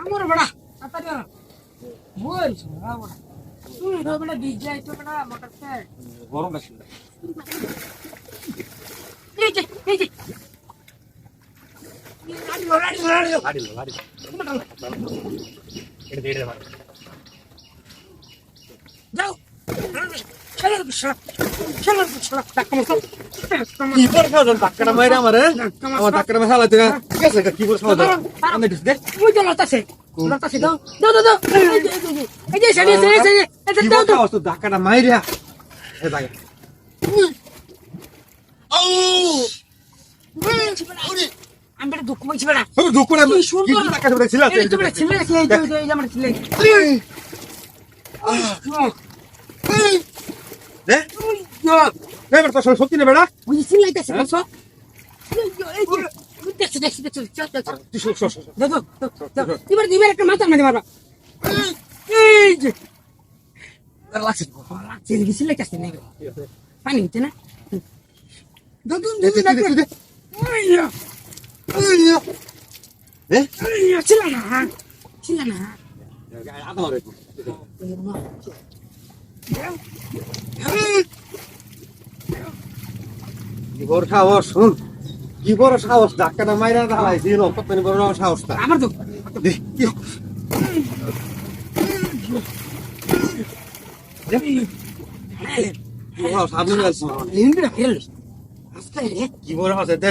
আমার বড়া তাড়াতাড়ি আনো বল শোনা বড়া তুই তো বড়া ডিজে তো বড়া মোটর সাইকেল গরম লাগছিল এই যে এই যে রাড়ি রাড়ি রাড়ি গাড়ি লো গাড়ি ধাক্কাটা মাইরে না আমি দেখ পাইছি বেটা দুঃখ করে কি সুন্দর। কি ধরে ছিল এই তো বেটা ছেলে এই যে আমার ছেলে তো সত্যি না বলছো এই যে দেখছ দেখছ দেখছ দাও এবার এবার একটা মাথা মাঝে মারবা। এই যে। লাগছে কি ছেলে কাছে নেবে পানি হচ্ছে না? দাও দাও দে দে। দে দে এ? ছিল না। ছিল না। মারে কি বড় সাহস শুন কি বড় সাহস ধাক্কাটা মাইরা দাঁড়াইছি কত বড় সাহসটা আমার তো কি সাহস বড় সাহস দে দে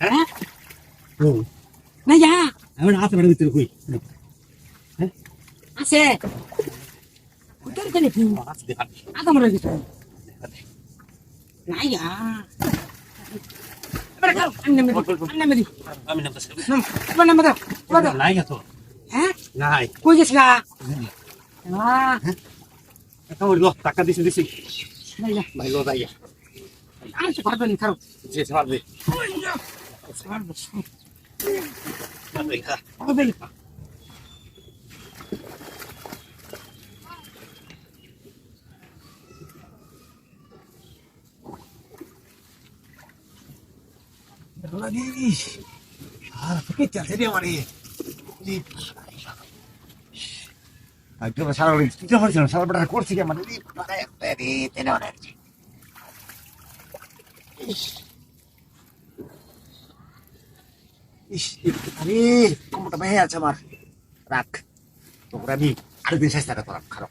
হ্যাঁ? তু না যা। আমি হাতে বেড়ে দিতে কই? আছে। উত্তর কেন কি হাতে দেখা আদা মরে গেছে না যা। এবার খাও আমি নামে দিই আমি নামে নামতেছি নাম এবার নামে দাও দাও। নাই তো হ্যাঁ? নাই। কই গেছ না। কামড় লো টাকা দিছি দিছি। না যা। ভাই লো যাইয়া আর পারবে না খাও যে পারবে। ছাড়বে খা পারবে লাগি আর কে চলছে রে আমারে একদম সারা দিন কি হচ্ছে সারা বড় করছি কি মানে পারে রে তেনে অনেক ইস আরে কমটা ভেঙে আছে আমার। রাখ তোমরা আমি আরেকদিন চেষ্টা তোরা খারাপ।